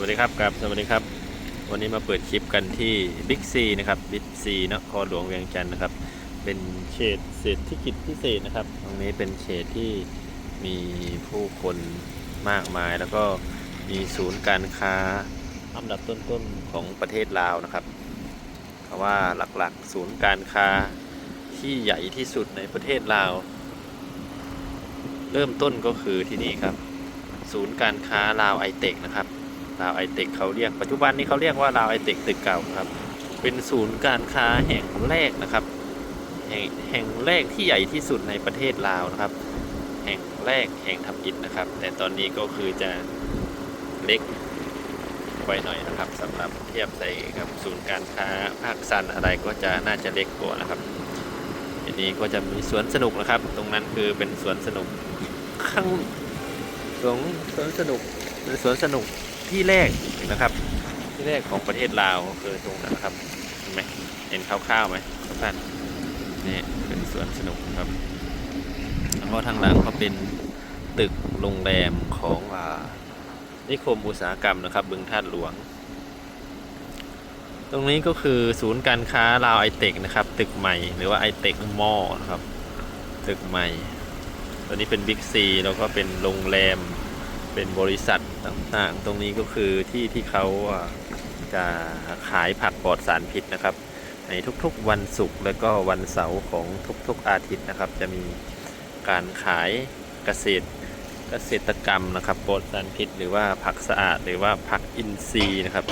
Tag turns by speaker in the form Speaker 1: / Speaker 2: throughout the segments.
Speaker 1: วัสดีครับครับ สวัสดีครับ วันนี้มาเปิดคลิปกันที่บิ๊กซีนะครับบิ๊กซีนครหลวงเวียงจันทร์นะครับ เป็นเขตเศรษฐกิจพิเศษนะครับ ตรงนี้เป็นเขตที่มีผู้คนมากมาย แล้วก็มีศูนย์การค้าอันดับต้นๆของประเทศลาวนะครับ เพราะว่าหลักๆ ศูนย์การค้าที่ใหญ่ที่สุดในประเทศลาว เริ่มต้นก็คือที่นี่ครับ ศูนย์การค้าลาวไอเทคนะครับ ลาวไอเทคเขาเรียกปัจจุบันนี้เขาเรียกว่าลาวไอเทคตึกเก่าครับ เป็นศูนย์การค้าแห่งแรกนะครับ แห่งแห่งแรกที่ใหญ่ที่สุดในประเทศลาวนะครับ แห่งแรกแห่งทำอิฐนะครับ แต่ตอนนี้ก็คือจะเล็กไว้หน่อยนะครับสำหรับเทียบใส่กับศูนย์การค้าภาคซันอะไรก็จะน่าจะเล็กกว่านะครับทีนี้ก็จะมีสวนสนุกนะครับ ตรงนั้นคือเป็นสวนสนุกข้างสวนสวนสนุกเป็นสวนสนุก ที่แรกนะครับ ที่แรกของประเทศลาวคือตรงนั้นนะครับเห็นไหมเห็นคร่าวๆไหมทุกท่านนี่เป็นสวนสนุกครับแล้วก็ทางหลังก็เป็นตึกโรงแรมของนิคมอุตสาหกรรมนะครับ บึงท่าหลวง ตรงนี้ก็คือศูนย์การค้าลาวไอเทคนะครับ ตึกใหม่หรือว่าไอเทคมอลนะครับ ตึกใหม่ ตัวนี้เป็นบิ๊กซีแล้วก็เป็นโรงแรม เป็นบริษัทต่างๆ ตรงนี้ก็คือที่ที่เขาจะขายผักปลอดสารพิษนะครับ ในทุกๆวันศุกร์และก็วันเสาร์ของทุกๆอาทิตย์นะครับ จะมีการขายเกษตรเกษตรกรรมนะครับปลอดสารพิษ หรือว่าผักสะอาดหรือว่าผักอินทรีย์นะครับ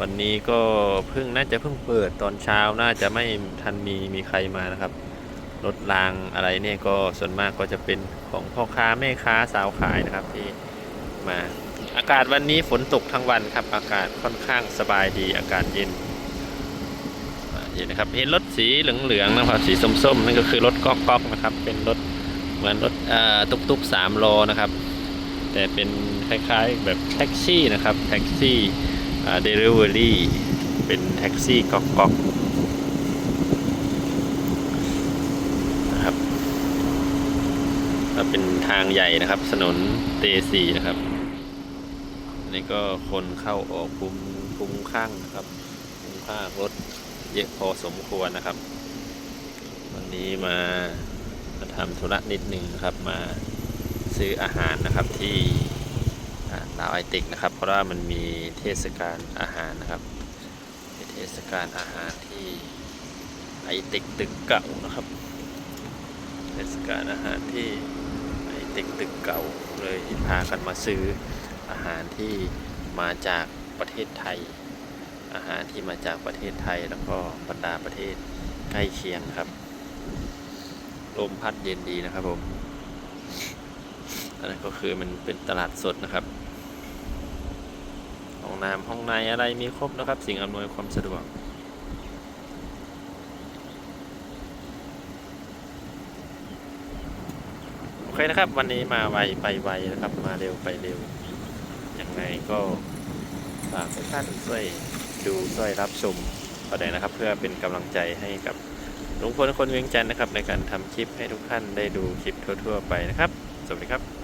Speaker 1: วันนี้ก็เพิ่งน่าจะเพิ่งเปิดตอนเช้าน่าจะไม่ทันมีมีใครมานะครับ รถรางอะไรเนี่ยก็ส่วนมากก็จะเป็นของพ่อค้าแม่ค้าสาวขายนะครับที่มาอากาศวันนี้ฝนตกทั้งวันครับ อากาศค่อนข้างสบายดีอากาศเย็นเย็นนะครับเห็นรถสีเหลืองๆนะครับสีส้มๆนั่นก็คือรถก๊อกๆนะครับ เป็นรถเหมือนรถเอ่อตุกๆสามล้อนะครับ แต่เป็นคล้ายๆแบบแท็กซี่นะครับแท็กซี่เดลิเวอรี่เป็นแท็กซี่ก๊อกๆนะครับก็ เป็นทางใหญ่นะครับ ถนนเตสีนะครับอันนี่ก็คนเข้าออกคุ้มคุ้มข้างนะครับคุ้มค่างรถเยอะพอสมควรนะครับ วันนี้มามาทำธุระนิดหนึ่งนครับมาซื้ออาหารนะครับที่ลาวไอติกนะครับ เพราะว่ามันมีเทศกาลอาหารนะครับเทศกาลอาหารที่ไอติกตึกเก่านะครับ เทศกาลอาหารที่ ไอติกตึกเก่าเลยพากันมาซื้ออาหารที่มาจากประเทศไทย อาหารที่มาจากประเทศไทยแล้วก็บรรดาประเทศใกล้เคียงครับ ลมพัดเย็นดีนะครับผม อันนั้นก็คือมันเป็นตลาดสดนะครับ ห้องน้ำห้องในอะไรมีครบนะครับ สิ่งอำนวยความสะดวก โอ เคนะครับ วันนี้มาไวไปไวนะครับ มาเร็วไปเร็วยังไงก็ฝากทุกท่านช่วยดูช่วยรับชมกระเด็นะครับ เพื่อเป็นกำลังใจให้กับลุงพลคนเวียงจันทร์นะครับ ในการทำคลิปให้ทุกท่านได้ดูคลิปทั่ว ๆ ไปนะครับ สวัสดีครับ